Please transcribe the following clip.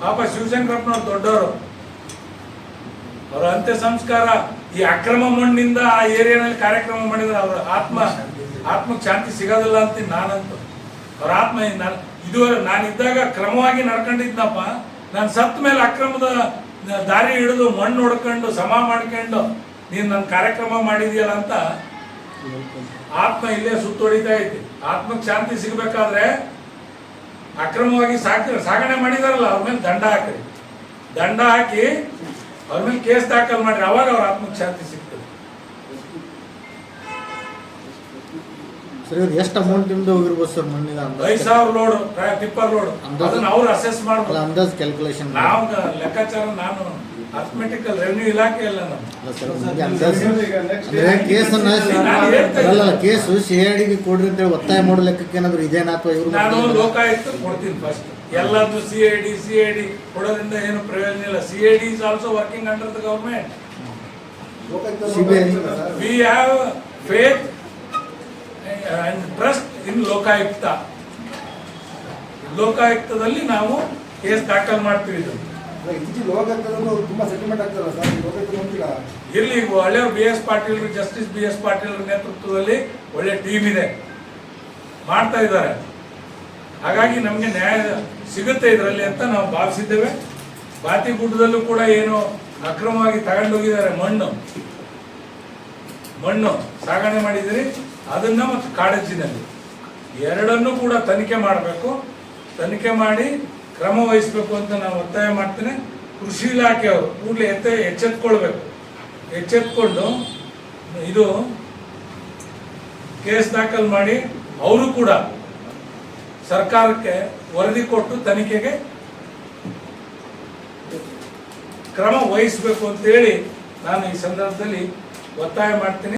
ಪಾಪ ಶಿವಶಂಕರಪ್ಪನವ್ರು ದೊಡ್ಡವರು. ಅವರ ಅಂತ್ಯ ಸಂಸ್ಕಾರ, ಈ ಅಕ್ರಮ ಮಣ್ಣಿಂದ ಆ ಏರಿಯಾನಲ್ಲಿ ಕಾರ್ಯಕ್ರಮ ಮಾಡಿದ್ರೆ ಅವರ ಆತ್ಮ, ಆತ್ಮಕ್ಕೆ ಶಾಂತಿ ಸಿಗೋದಿಲ್ಲ ಅಂತೀನಿ ನಾನಂತೂ. ಅವ್ರ ಆತ್ಮ ನಾನು, ಇದುವರೆ ನಾನಿದ್ದಾಗ ಕ್ರಮವಾಗಿ ನಡ್ಕೊಂಡಿದ್ನಪ್ಪ. ನಾನು ಸತ್ತ ಮೇಲೆ ಅಕ್ರಮದ ದಾರಿ ಹಿಡಿದು ಮಣ್ಣು ಹೊಡ್ಕೊಂಡು, ಸಮ ಮಾಡ್ಕೊಂಡು, ನೀನು ನನ್ನ ಕಾರ್ಯಕ್ರಮ ಮಾಡಿದೀಯಲ್ಲ ಅಂತ ಆತ್ಮ ಇಲ್ಲೇ ಸುತ್ತೊಡಿತಾ ಐತಿ. ಆತ್ಮಕ್ಕೆ ಶಾಂತಿ ಸಿಗಬೇಕಾದ್ರೆ ಅಕ್ರಮವಾಗಿ ಸಾಕ, ಸಾಗಣೆ ಮಾಡಿದಾರಲ್ಲ, ಅವ್ರ ಮೇಲೆ ದಂಡ ಹಾಕ್ರಿ. ದಂಡ ಹಾಕಿ ಅವ್ರ ಮೇಲೆ ಕೇಸ್ ದಾಖಲು ಮಾಡ್ರಿ. ಅವಾಗ ಅವ್ರ ಆತ್ಮಕ್ಕೆ ಶಾಂತಿ ಸಿಗ್ತದೆ. ಸರ್ ಎಷ್ಟು ಅಮೌಂಟ್ ಇಂದ ಹೋಗಿರ್ಬೋದು ಸರ್ ಮಣ್ಣಿನ ಐದ್ ಸಾವಿರ ಲೋಡ್ ಟಿಪ್ಪರ್ ಲೋಡ್ ಅಂದಾಜು- ಅದನ್ನ ಅವ್ರು ಅಸೆಸ್ ಅಲ್ಲ ಮಾಡ್ಬೋದು ಅಂದಾಜ್ ಕ್ಯಾಲ್ಕುಲೇಷನ್ ನಾವು ಲೆಕ್ಕಾಚಾರ ನಾನು ಅರ್ಥಮೆಟಿಕಲ್ ರೆವೆನ್ಯೂ ಇಲಾಖೆ ಅಂದಾಜ್ ಅಂದ್ರೆ ಕೇಸನ್ನ. ಅಲ್ಲ ಕೇಸು ಸಿ ಐ ಡಿಗೆ ಕೊಡ್ರಿ ಅಂತೇಳಿ ಒತ್ತಾಯ ಮಾಡೋ ಲೆಕ್ಕಕ್ಕೆ ಏನಾದ್ರು ಇದೇನಾ ಅಥವಾ ಇವ್ರು ನಾನು ಲೋಕಾಯುಕ್ತ ಕೊಡ್ತೀನಿ ಫಸ್ಟ್ ಎಲ್ಲಾದ್ರೂ C I D C I D ಕೊಡೋದ್ರಿಂದ ಏನು ಪ್ರಯೋಜನ ಇಲ್ಲ. C I D is also working under the government. We have faith and trust in Lokayukta ಲೋಕಾಯುಕ್ತದಲ್ಲಿ ನಾವು ಕೇಸ್ ದಾಖಲ್ ಮಾಡ್ತೀವಿ ಇದು ಇಲ್ಲಿ ಒಳ್ಳೆ B S Patil justice B S Patil ನೇತೃತ್ವದಲ್ಲಿ ಒಳ್ಳೆ ಟೀಮ್ ಇದೆ. ಮಾಡ್ತಾ ಇದ್ದಾರೆ. ಹಾಗಾಗಿ ನಮಗೆ ನ್ಯಾಯ ಸಿಗುತ್ತೆ ಇದರಲ್ಲಿ ಅಂತ ನಾವು ಭಾವಿಸಿದ್ದೇವೆ. ಬಾತಿಗುಡ್ಡದಲ್ಲೂ ಕೂಡ ಏನು ಅಕ್ರಮವಾಗಿ ತಗೊಂಡೋಗಿದ್ದಾರೆ ಮಣ್ಣು. ಮಣ್ಣು ಸಾಗಣೆ ಮಾಡಿದಿರಿ ಅದನ್ನ ಮತ್ತು ಕಾಳಜಿನಲ್ಲಿ ಎರಡನ್ನೂ ಕೂಡ ತನಿಖೆ ಮಾಡಬೇಕು. ತನಿಖೆ ಮಾಡಿ ಕ್ರಮ ವಹಿಸಬೇಕು ಅಂತ ನಾನು ಒತ್ತಾಯ ಮಾಡ್ತೇನೆ. ಕೃಷಿ ಇಲಾಖೆಯವರು ಕೂಡಲೇ ಎತ್ತ ಎಚ್ಚೆತ್ಕೊಳ್ಬೇಕು. ಎಚ್ಚೆತ್ಕೊಂಡು ಇದು ಕೇಸ್ ದಾಖಲ್ ಮಾಡಿ ಅವರು ಕೂಡ ಸರ್ಕಾರಕ್ಕೆ ವರದಿ ಕೊಟ್ಟು ತನಿಖೆಗೆ ಕ್ರಮ ವಹಿಸಬೇಕು ಅಂತೇಳಿ ನಾನು ಈ ಸಂದರ್ಭದಲ್ಲಿ ಒತ್ತಾಯ ಮಾಡ್ತೀನಿ.